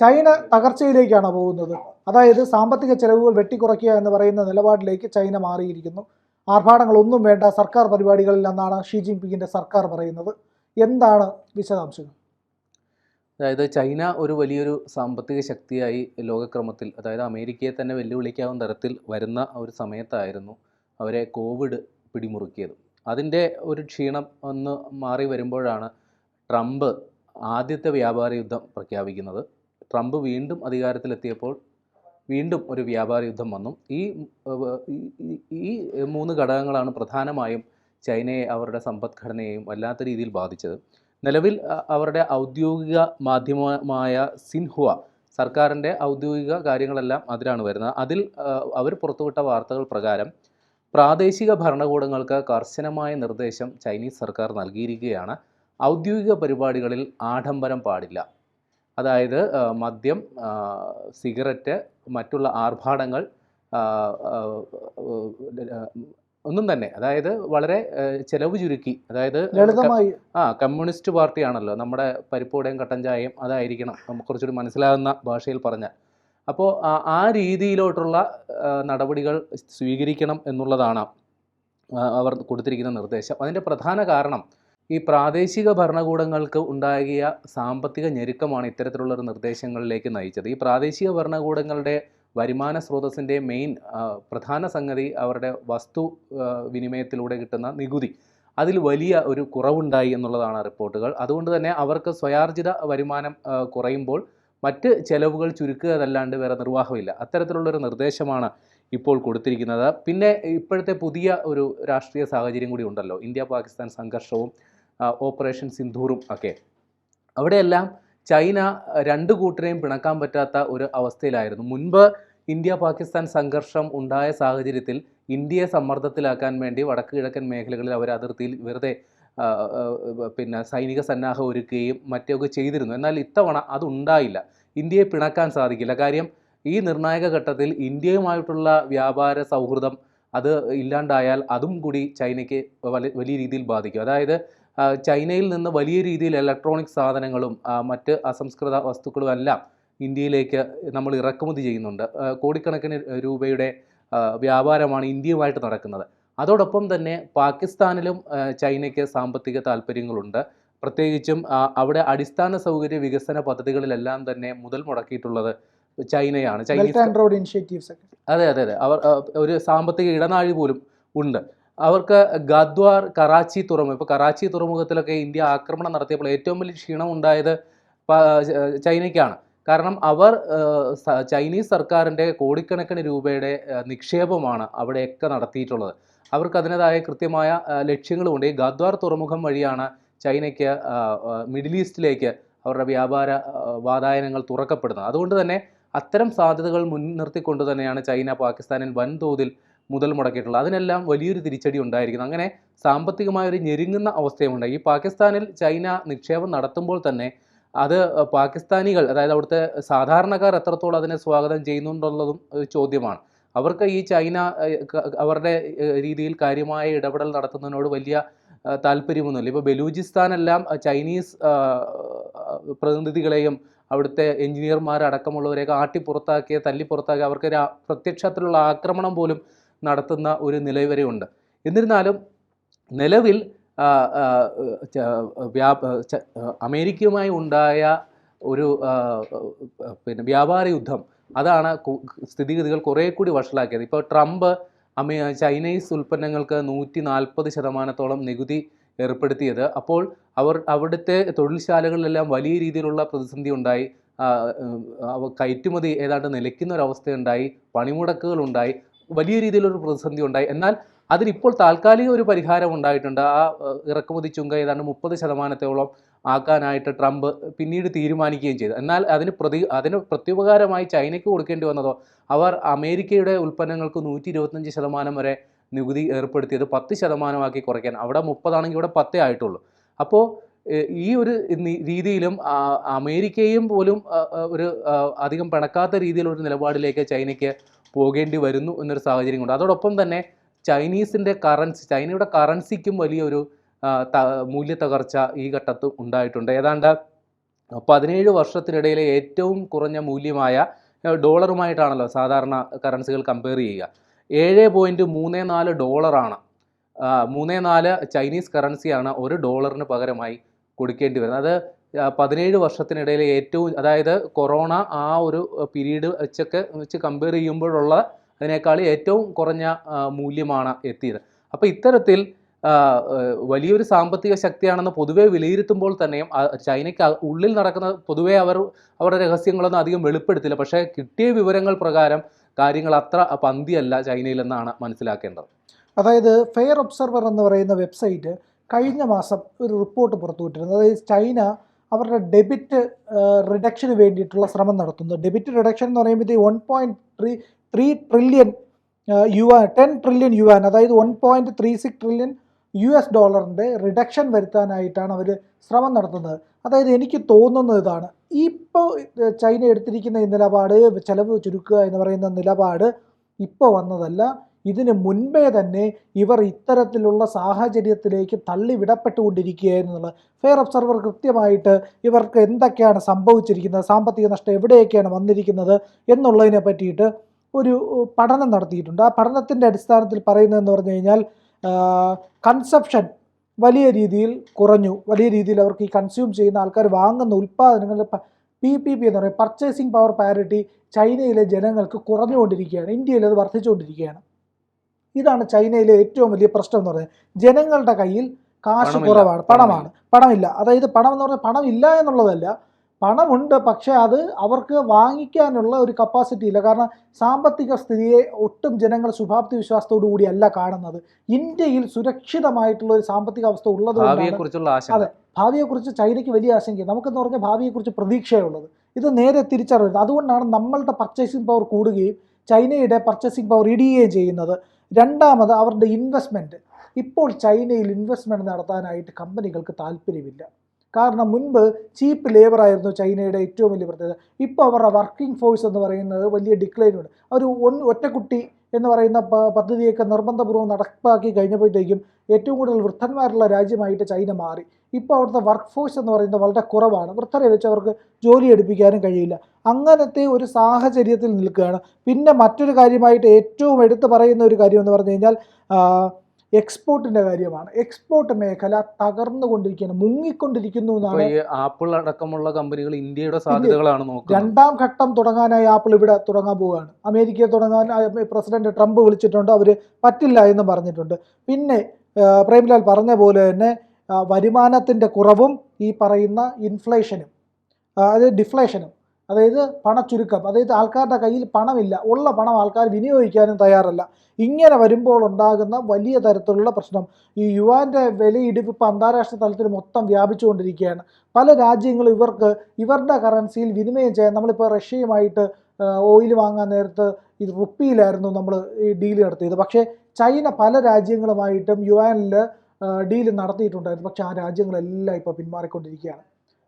China തകർച്ചയിലേക്കാണ് പോകുന്നത്. അതായത് സാമ്പത്തിക ചെലവുകൾ വെട്ടിക്കുറയ്ക്കുക എന്ന് പറയുന്ന നിലപാടിലേക്ക് ചൈന മാറിയിരിക്കുന്നു. ആർഭാടങ്ങളൊന്നും വേണ്ട സർക്കാർ പരിപാടികളിൽ എന്നാണ് ഷീ ജിൻപിങ്ങിന്റെ സർക്കാർ പറയുന്നത്. എന്താണ് വിശദാംശങ്ങൾ? അതായത് ചൈന ഒരു വലിയൊരു സാമ്പത്തിക ശക്തിയായി ലോകക്രമത്തിൽ അതായത് അമേരിക്കയെ തന്നെ വെല്ലുവിളിക്കാവുന്ന തരത്തിൽ വരുന്ന ഒരു സമയത്തായിരുന്നു അവരെ കോവിഡ് പിടിമുറുക്കിയത്. അതിന്റെ ഒരു ക്ഷീണം ഒന്ന് മാറി വരുമ്പോഴാണ് ട്രംപ് ആദ്യത്തെ വ്യാപാര യുദ്ധം പ്രഖ്യാപിക്കുന്നത്. ട്രംപ് വീണ്ടും അധികാരത്തിലെത്തിയപ്പോൾ വീണ്ടും ഒരു വ്യാപാര യുദ്ധം വന്നു. ഈ ഈ- മൂന്ന് ഘടകങ്ങളാണ് പ്രധാനമായും ചൈനയെ അവരുടെ സമ്പദ്ഘടനയെയും വല്ലാത്ത രീതിയിൽ ബാധിച്ചത്. നിലവിൽ അവരുടെ ഔദ്യോഗിക മാധ്യമമായ സിൻഹുവ സർക്കാരിന്റെ ഔദ്യോഗിക കാര്യങ്ങളെല്ലാം അതിലാണ് വരുന്നത്. അതിൽ അവർ പുറത്തുവിട്ട വാർത്തകൾ പ്രകാരം പ്രാദേശിക ഭരണകൂടങ്ങൾക്ക് കർശനമായ നിർദ്ദേശം ചൈനീസ് സർക്കാർ നൽകിയിരിക്കുകയാണ്. ഔദ്യോഗിക പരിപാടികളിൽ ആഡംബരം പാടില്ല. അതായത് മദ്യം സിഗരറ്റ് മറ്റുള്ള ആർഭാടങ്ങൾ ഒന്നും തന്നെ. അതായത് വളരെ ചെലവ് ചുരുക്കി. അതായത് ആ കമ്മ്യൂണിസ്റ്റ് പാർട്ടിയാണല്ലോ. നമ്മുടെ പരിപ്പോടെയും കട്ടൻ ചായയും അതായിരിക്കണം നമുക്ക് കുറച്ചുകൂടി മനസ്സിലാകുന്ന ഭാഷയിൽ പറഞ്ഞാൽ. അപ്പോൾ ആ രീതിയിലോട്ടുള്ള നടപടികൾ സ്വീകരിക്കണം എന്നുള്ളതാണ് അവർ കൊടുത്തിരിക്കുന്ന നിർദ്ദേശം. അതിന്റെ പ്രധാന കാരണം ഈ പ്രാദേശിക ഭരണകൂടങ്ങൾക്ക് ഉണ്ടാകിയ സാമ്പത്തിക ഞെരുക്കമാണ് ഇത്തരത്തിലുള്ള നിർദ്ദേശങ്ങളിലേക്ക് നയിച്ചത്. ഈ പ്രാദേശിക ഭരണകൂടങ്ങളുടെ വരുമാന സ്രോതസ്സിന്റെ മെയിൻ പ്രധാന സംഗതി അവരുടെ വസ്തു വിനിമയത്തിലൂടെ കിട്ടുന്ന നികുതി. അതിൽ വലിയ ഒരു കുറവുണ്ടായി എന്നുള്ളതാണ് റിപ്പോർട്ടുകൾ. അതുകൊണ്ട് തന്നെ അവർക്ക് സ്വയാർജിത വരുമാനം കുറയുമ്പോൾ മറ്റ് ചെലവുകൾ ചുരുക്കുക അതല്ലാണ്ട് വേറെ നിർവാഹമില്ല. അത്തരത്തിലുള്ളൊരു നിർദ്ദേശമാണ് ഇപ്പോൾ കൊടുത്തിരിക്കുന്നത്. പിന്നെ ഇപ്പോഴത്തെ പുതിയ ഒരു രാഷ്ട്രീയ സാഹചര്യം കൂടി ഉണ്ടല്ലോ. ഇന്ത്യ പാകിസ്ഥാൻ സംഘർഷവും ഓപ്പറേഷൻ സിന്ധൂറും ഒക്കെ. അവിടെയെല്ലാം ചൈന രണ്ട് കൂട്ടരെയും പിണക്കാൻ പറ്റാത്ത ഒരു അവസ്ഥയിലായിരുന്നു. മുൻപ് ഇന്ത്യ പാകിസ്ഥാൻ സംഘർഷം ഉണ്ടായ സാഹചര്യത്തിൽ ഇന്ത്യയെ സമ്മർദ്ദത്തിലാക്കാൻ വേണ്ടി വടക്ക് കിഴക്കൻ മേഖലകളിൽ അവർ അതിർത്തിയിൽ വെറുതെ പിന്നെ സൈനിക സന്നാഹം ഒരുക്കുകയും മറ്റൊക്കെ ചെയ്തിരുന്നു. എന്നാൽ ഇത്തവണ അതുണ്ടായില്ല. ഇന്ത്യയെ പിണക്കാൻ സാധിക്കില്ല. കാര്യം ഈ നിർണായക ഘട്ടത്തിൽ ഇന്ത്യയുമായിട്ടുള്ള വ്യാപാര സൗഹൃദം അത് ഇല്ലാണ്ടായാൽ അതും കൂടി ചൈനയ്ക്ക് വലിയ രീതിയിൽ ബാധിക്കും. അതായത് ചൈനയിൽ നിന്ന് വലിയ രീതിയിൽ ഇലക്ട്രോണിക് സാധനങ്ങളും മറ്റ് അസംസ്കൃത വസ്തുക്കളും എല്ലാം ഇന്ത്യയിലേക്ക് നമ്മൾ ഇറക്കുമതി ചെയ്യുന്നുണ്ട്. കോടിക്കണക്കിന് രൂപയുടെ വ്യാപാരമാണ് ഇന്ത്യയുമായിട്ട് നടക്കുന്നത്. അതോടൊപ്പം തന്നെ പാകിസ്ഥാനിലും ചൈനയ്ക്ക് സാമ്പത്തിക താല്പര്യങ്ങളുണ്ട്. പ്രത്യേകിച്ചും അവിടെ അടിസ്ഥാന സൗകര്യ വികസന പദ്ധതികളിലെല്ലാം തന്നെ മുതൽ മുടക്കിയിട്ടുള്ളത് ചൈനയാണ്. ചൈനീസ് അതെ അതെ അതെ. അവർ ഒരു സാമ്പത്തിക ഇടനാഴി പോലും ഉണ്ട്. അവർക്ക് ഗദ്വാർ കറാച്ചി തുറമുഖം. ഇപ്പോൾ കറാച്ചി തുറമുഖത്തിലൊക്കെ ഇന്ത്യ ആക്രമണം നടത്തിയപ്പോൾ ഏറ്റവും വലിയ ക്ഷീണം ഉണ്ടായത് ചൈനയ്ക്കാണ്. കാരണം അവർ ചൈനീസ് സർക്കാരിന്റെ കോടിക്കണക്കിന് രൂപയുടെ നിക്ഷേപമാണ് അവിടെയൊക്കെ നടത്തിയിട്ടുള്ളത്. അവർക്ക് അതിന്റെതായ കൃത്യമായ ലക്ഷ്യങ്ങളുമുണ്ട്. ഈ ഗദ്വാർ തുറമുഖം വഴിയാണ് ചൈനയ്ക്ക് മിഡിൽ ഈസ്റ്റിലേക്ക് അവരുടെ വ്യാപാര വാതായനങ്ങൾ തുറക്കപ്പെടുന്നത്. അതുകൊണ്ട് തന്നെ അത്തരം സാധ്യതകൾ മുൻനിർത്തിക്കൊണ്ട് തന്നെയാണ് ചൈന പാകിസ്ഥാനിൽ വൻതോതിൽ മുതൽ മുടക്കിയിട്ടുള്ളത്. അതിനെല്ലാം വലിയൊരു തിരിച്ചടി ഉണ്ടായിരിക്കുന്നു. അങ്ങനെ സാമ്പത്തികമായ ഒരു ഞെരുങ്ങുന്ന അവസ്ഥയുമുണ്ട്. ഈ പാകിസ്ഥാനിൽ ചൈന നിക്ഷേപം നടത്തുമ്പോൾ തന്നെ അത് പാകിസ്ഥാനികൾ അതായത് അവിടുത്തെ സാധാരണക്കാർ എത്രത്തോളം അതിനെ സ്വാഗതം ചെയ്യുന്നുണ്ടുള്ളതും ഒരു ചോദ്യമാണ്. അവർക്ക് ഈ ചൈന അവരുടെ രീതിയിൽ കാര്യമായ ഇടപെടൽ നടത്തുന്നതിനോട് വലിയ താല്പര്യമൊന്നുമില്ല. ഇപ്പോൾ ബലൂചിസ്ഥാനെല്ലാം ചൈനീസ് പ്രതിനിധികളെയും അവിടുത്തെ എഞ്ചിനീയർമാരടക്കമുള്ളവരെയൊക്കെ ആട്ടി പുറത്താക്കിയ തല്ലി അവർക്ക് പ്രത്യക്ഷത്തിലുള്ള ആക്രമണം പോലും നടത്തുന്ന ഒരു നില വരെയുണ്ട് എന്നിരുന്നാലും നിലവിൽ വ്യാപ അമേരിക്കയുമായി ഉണ്ടായ ഒരു പിന്നെ വ്യാപാര യുദ്ധം അതാണ് സ്ഥിതിഗതികൾ കുറേ കൂടി വഷളാക്കിയത്. ഇപ്പോൾ ട്രംപ് അമേ ചൈനീസ് ഉൽപ്പന്നങ്ങൾക്ക് നൂറ്റി നാൽപ്പത് ശതമാനത്തോളം നികുതി ഏർപ്പെടുത്തിയത്. അപ്പോൾ അവർ അവിടുത്തെ തൊഴിൽശാലകളിലെല്ലാം വലിയ രീതിയിലുള്ള പ്രതിസന്ധി ഉണ്ടായി. കയറ്റുമതി ഏതാണ്ട് നിലയ്ക്കുന്ന ഒരവസ്ഥയുണ്ടായി പണിമുടക്കുകളുണ്ടായി വലിയ രീതിയിലൊരു പ്രതിസന്ധി ഉണ്ടായി. എന്നാൽ അതിനിപ്പോൾ താൽക്കാലിക ഒരു പരിഹാരം ഉണ്ടായിട്ടുണ്ട്. ആ ഇറക്കുമതി ചുങ്ക ഏതാണ്ട് മുപ്പത് ശതമാനത്തോളം ആക്കാനായിട്ട് ട്രംപ് പിന്നീട് തീരുമാനിക്കുകയും ചെയ്തു. എന്നാൽ അതിന് പ്രതി അതിന് പ്രത്യുപകാരമായി ചൈനയ്ക്ക് കൊടുക്കേണ്ടി വന്നതോ അവർ അമേരിക്കയുടെ ഉൽപ്പന്നങ്ങൾക്ക് നൂറ്റി ഇരുപത്തഞ്ച് ശതമാനം വരെ നികുതി ഏർപ്പെടുത്തിയത് പത്ത് ശതമാനമാക്കി കുറയ്ക്കാൻ. അവിടെ മുപ്പതാണെങ്കിൽ ഇവിടെ പത്തേ ആയിട്ടുള്ളൂ. അപ്പോൾ ഈ ഒരു രീതിയിലും അമേരിക്കയും പോലും ഒരു അധികം പിണക്കാത്ത രീതിയിലൊരു നിലപാടിലേക്ക് ചൈനയ്ക്ക് പോകേണ്ടി വരുന്നു എന്നൊരു സാഹചര്യം കൊണ്ട് അതോടൊപ്പം തന്നെ ചൈനീസിന്റെ കറൻസി ചൈനയുടെ കറൻസിക്കും വലിയൊരു മൂല്യ തകർച്ച ഈ ഘട്ടത്ത് ഉണ്ടായിട്ടുണ്ട്. ഏതാണ്ട് പതിനേഴ് വർഷത്തിനിടയിലെ ഏറ്റവും കുറഞ്ഞ മൂല്യമായ ഡോളറുമായിട്ടാണല്ലോ സാധാരണ കറൻസികൾ കമ്പയർ ചെയ്യുക. ഏഴ് പോയിന്റ് മൂന്ന് നാല് ഡോളറാണ് മൂന്ന് നാല് ചൈനീസ് കറൻസിയാണ് ഒരു ഡോളറിന് പകരമായി കൊടുക്കേണ്ടി വരുന്നത്. അത് പതിനേഴ് വർഷത്തിനിടയിൽ ഏറ്റവും അതായത് കൊറോണ ആ ഒരു പീരീഡ് വെച്ചൊക്കെ വെച്ച് കമ്പയർ ചെയ്യുമ്പോഴുള്ള അതിനേക്കാൾ ഏറ്റവും കുറഞ്ഞ മൂല്യമാണ് എത്തിയത്. അപ്പോൾ ഇത്തരത്തിൽ വലിയൊരു സാമ്പത്തിക ശക്തിയാണെന്ന് പൊതുവെ വിലയിരുത്തുമ്പോൾ തന്നെയും ചൈനയ്ക്ക് ഉള്ളിൽ നടക്കുന്ന പൊതുവെ അവർ അവരുടെ രഹസ്യങ്ങളൊന്നും അധികം വെളിപ്പെടുത്തില്ല. പക്ഷേ കിട്ടിയ വിവരങ്ങൾ പ്രകാരം കാര്യങ്ങൾ അത്ര പന്തിയല്ല ചൈനയിലെന്നാണ് മനസ്സിലാക്കേണ്ടത്. അതായത് ഫെയർ ഒബ്സർവർ എന്ന് പറയുന്ന വെബ്സൈറ്റ് കഴിഞ്ഞ മാസം ഒരു റിപ്പോർട്ട് പുറത്തുവിട്ടിരുന്നു. അതായത് ചൈന അവരുടെ ഡെബിറ്റ് റിഡക്ഷന് വേണ്ടിയിട്ടുള്ള ശ്രമം നടത്തുന്നു. ഡെബിറ്റ് റിഡക്ഷൻ എന്ന് പറയുമ്പോഴത്തേക്ക് one point three three trillion yuan ten trillion yuan അതായത് one point three six trillion U S ഡോളറിന്റെ റിഡക്ഷൻ വരുത്താനായിട്ടാണ് അവർ ശ്രമം നടത്തുന്നത്. അതായത് എനിക്ക് തോന്നുന്നത് ഇതാണ്. ഇപ്പോൾ ചൈന എടുത്തിരിക്കുന്ന ഈ നിലപാട് ചെലവ് ചുരുക്കുക എന്ന് പറയുന്ന നിലപാട് ഇപ്പോൾ വന്നതല്ല. ഇതിന് മുൻപേ തന്നെ ഇവർ ഇത്തരത്തിലുള്ള സാഹചര്യത്തിലേക്ക് തള്ളിവിടപ്പെട്ടുകൊണ്ടിരിക്കുകയായിരുന്നു എന്നുള്ള ഫെയർ ഒബ്സർവർ കൃത്യമായിട്ട് ഇവർക്ക് എന്തൊക്കെയാണ് സംഭവിച്ചിരിക്കുന്നത് സാമ്പത്തിക നഷ്ടം എവിടെയൊക്കെയാണ് വന്നിരിക്കുന്നത് എന്നുള്ളതിനെ പറ്റിയിട്ട് ഒരു പഠനം നടത്തിയിട്ടുണ്ട്. ആ പഠനത്തിന്റെ അടിസ്ഥാനത്തിൽ പറയുന്നതെന്ന് പറഞ്ഞു കഴിഞ്ഞാൽ കൺസെപ്ഷൻ വലിയ രീതിയിൽ കുറഞ്ഞു. വലിയ രീതിയിൽ അവർക്ക് ഈ കൺസ്യൂം ചെയ്യുന്ന ആൾക്കാർ വാങ്ങുന്ന ഉൽപ്പാദനങ്ങളുടെ പി പി പി എന്ന് പറയുന്നത് പർച്ചേസിംഗ് പവർ പാരിറ്റി ചൈനയിലെ ജനങ്ങൾക്ക് കുറഞ്ഞുകൊണ്ടിരിക്കുകയാണ്. ഇന്ത്യയിൽ അത് വർദ്ധിച്ചുകൊണ്ടിരിക്കുകയാണ്. ഇതാണ് ചൈനയിലെ ഏറ്റവും വലിയ പ്രശ്നം എന്ന് പറയുന്നത്. ജനങ്ങളുടെ കയ്യിൽ കാശ് കുറവാണ്. പണമാണ്. പണമില്ല. അതായത് പണം എന്ന് പറഞ്ഞാൽ പണമില്ല എന്നുള്ളതല്ല. പണമുണ്ട് പക്ഷേ അത് അവർക്ക് വാങ്ങിക്കാനുള്ള ഒരു കപ്പാസിറ്റി ഇല്ല. കാരണം സാമ്പത്തിക സ്ഥിതിയെ ഒട്ടും ജനങ്ങൾ ശുഭാപ്തി വിശ്വാസത്തോടു കൂടിയല്ല കാണുന്നത്. ഇന്ത്യയിൽ സുരക്ഷിതമായിട്ടുള്ള ഒരു സാമ്പത്തിക അവസ്ഥ ഉള്ളത് അതെ. ഭാവിയെക്കുറിച്ച് ചൈനയ്ക്ക് വലിയ ആശങ്ക. നമുക്കെന്ന് പറഞ്ഞാൽ ഭാവിയെക്കുറിച്ച് പ്രതീക്ഷയുള്ളത് ഇത് നേരെ തിരിച്ചറിയുന്നത് അതുകൊണ്ടാണ് നമ്മളുടെ പർച്ചേസിംഗ് പവർ കൂടുകയും ചൈനയുടെ പർച്ചേസിംഗ് പവർ ഇടിയുകയും ചെയ്യുന്നത്. രണ്ടാമത് അവരുടെ ഇൻവെസ്റ്റ്മെന്റ് ഇപ്പോൾ ചൈനയിൽ ഇൻവെസ്റ്റ്മെന്റ് നടത്താനായിട്ട് കമ്പനികൾക്ക് താല്പര്യമില്ല. കാരണം മുൻപ് ചീപ്പ് ലേബർ ആയിരുന്നു ചൈനയുടെ ഏറ്റവും വലിയ പ്രത്യേകത. ഇപ്പോൾ അവരുടെ വർക്കിംഗ് ഫോഴ്സ് എന്ന് പറയുന്നത് വലിയ ഡിക്ലൈനുണ്ട് അവർ ഒറ്റക്കുട്ടി എന്ന് പറയുന്ന പദ്ധതിയൊക്കെ നിർബന്ധപൂർവം നടപ്പാക്കി കഴിഞ്ഞപ്പോഴത്തേക്കും ഏറ്റവും കൂടുതൽ വൃദ്ധന്മാരുള്ള രാജ്യമായിട്ട് ചൈന മാറി. ഇപ്പോൾ അവിടുത്തെ വർക്ക് ഫോഴ്സ് എന്ന് പറയുന്നത് വളരെ കുറവാണ്. വൃദ്ധരെ വെച്ച് അവർക്ക് ജോലി എടുപ്പിക്കാനും കഴിയില്ല. അങ്ങനത്തെ ഒരു സാഹചര്യത്തിൽ നിൽക്കുകയാണ്. പിന്നെ മറ്റൊരു കാര്യമായിട്ട് ഏറ്റവും എടുത്തു പറയുന്ന ഒരു കാര്യം എന്ന് പറഞ്ഞു കഴിഞ്ഞാൽ എക്സ്പോർട്ടിന്റെ കാര്യമാണ്. എക്സ്പോർട്ട് മേഖല തകർന്നുകൊണ്ടിരിക്കുകയാണ് മുങ്ങിക്കൊണ്ടിരിക്കുന്നു എന്നാണ് ആപ്പിൾ അടക്കമുള്ള കമ്പനികൾ ഇന്ത്യയുടെ സാധ്യതകളാണ് നോക്കുന്നത്. രണ്ടാം ഘട്ടം തുടങ്ങാനായി ആപ്പിൾ ഇവിടെ തുടങ്ങാൻ പോവുകയാണ്. അമേരിക്കയെ തുടങ്ങാൻ പ്രസിഡന്റ് ട്രംപ് വിളിച്ചിട്ടുണ്ട് അവർ പറ്റില്ല എന്ന് പറഞ്ഞിട്ടുണ്ട്. പിന്നെ പ്രേംലാൽ പറഞ്ഞ പോലെ തന്നെ വരുമാനത്തിന്റെ വരുമാനത്തിന്റെ കുറവും ഈ പറയുന്ന ഇൻഫ്ലേഷനും അതായത് അത് ഡിഫ്ലേഷനും അതായത് പണച്ചുരുക്കം അതായത് ആൾക്കാരുടെ കയ്യിൽ പണമില്ല. ഉള്ള പണം ആൾക്കാർ വിനിയോഗിക്കാനും തയ്യാറല്ല. ഇങ്ങനെ വരുമ്പോൾ ഉണ്ടാകുന്ന വലിയ തരത്തിലുള്ള പ്രശ്നം. ഈ യുവാന്റെ വിലയിടിവ് ഇപ്പോൾ അന്താരാഷ്ട്ര തലത്തിൽ മൊത്തം വ്യാപിച്ചുകൊണ്ടിരിക്കുകയാണ്. പല രാജ്യങ്ങളും ഇവർക്ക് ഇവരുടെ കറൻസിയിൽ വിനിമയം ചെയ്യാൻ നമ്മളിപ്പോൾ റഷ്യയുമായിട്ട് ഓയിൽ വാങ്ങാൻ നേരത്ത് ഇത് റുപ്പിയിലായിരുന്നു നമ്മൾ ഈ ഡീൽ നടത്തിയത്. പക്ഷേ ചൈന പല രാജ്യങ്ങളുമായിട്ടും യുവാനിൽ ഡീൽ നടത്തിയിട്ടുണ്ടായിരുന്നു. പക്ഷേ ആ രാജ്യങ്ങളെല്ലാം ഇപ്പോൾ പിന്മാറിക്കൊണ്ടിരിക്കുകയാണ്.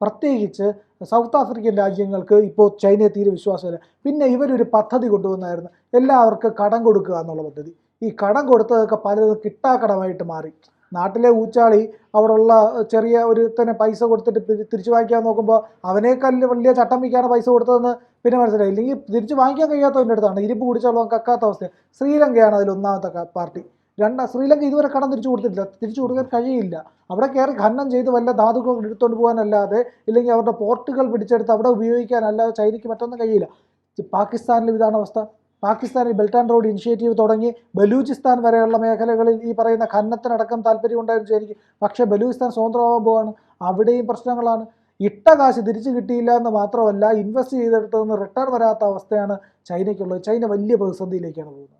പ്രത്യേകിച്ച് സൗത്ത് ആഫ്രിക്കൻ രാജ്യങ്ങൾക്ക് ഇപ്പോൾ ചൈനയെ തീരെ വിശ്വാസമില്ല. പിന്നെ ഇവരൊരു പദ്ധതി കൊണ്ടുവന്നായിരുന്നു. എല്ലാവർക്കും കടം കൊടുക്കുക എന്നുള്ള പദ്ധതി. ഈ കടം കൊടുത്തതൊക്കെ പലതും കിട്ടാക്കടമായിട്ട് മാറി. നാട്ടിലെ ഊച്ചാളി അവിടെയുള്ള ചെറിയ ഒരു തന്നെ പൈസ കൊടുത്തിട്ട് തിരിച്ചു വാങ്ങിക്കാൻ നോക്കുമ്പോൾ അവനേക്കാൾ വലിയ ചട്ടം വയ്ക്കാണ് പൈസ കൊടുത്തതെന്ന് പിന്നെ മനസ്സിലായി. ഇല്ലെങ്കിൽ തിരിച്ചു വാങ്ങിക്കാൻ കഴിയാത്തവന്റെ അടുത്താണ്. ഇരിപ്പ് കുടിച്ചാലും കക്കാത്ത അവസ്ഥ ശ്രീലങ്കയാണ് അതിൽ ഒന്നാമത്തെ പാർട്ടി. രണ്ടാ ശ്രീലങ്ക ഇതുവരെ കടം തിരിച്ചു കൊടുത്തിട്ടില്ല. തിരിച്ചു കൊടുക്കാൻ കഴിയില്ല. അവിടെ കയറി ഖനനം ചെയ്ത് വല്ല ധാതുക്കളും എടുത്തുകൊണ്ട് പോകാനല്ലാതെ ഇല്ലെങ്കിൽ അവരുടെ പോർട്ടുകൾ പിടിച്ചെടുത്ത് അവിടെ ഉപയോഗിക്കാനല്ലാതെ ചൈനയ്ക്ക് മറ്റൊന്നും കഴിയില്ല. പാകിസ്ഥാനിലും ഇതാണ് അവസ്ഥ. പാകിസ്ഥാനിൽ ബെൽറ്റ് ആൻഡ് റോഡ് ഇനിഷ്യേറ്റീവ് തുടങ്ങി. ബലൂചിസ്ഥാൻ വരെയുള്ള മേഖലകളിൽ ഈ പറയുന്ന ഖനനത്തിനടക്കം താല്പര്യമുണ്ടായിരുന്നു ചൈനയ്ക്ക്. പക്ഷേ ബലൂചിസ്ഥാൻ സ്വതന്ത്രമാകാൻ പോവാണ്. അവിടെയും പ്രശ്നങ്ങളാണ്. ഇട്ട കാശ് തിരിച്ചു കിട്ടിയില്ല എന്ന് മാത്രമല്ല ഇൻവെസ്റ്റ് ചെയ്തെടുത്തതെന്ന് റിട്ടേൺ വരാത്ത അവസ്ഥയാണ് ചൈനയ്ക്കുള്ളത്. ചൈന വലിയ പ്രതിസന്ധിയിലേക്കാണ് പോകുന്നത്.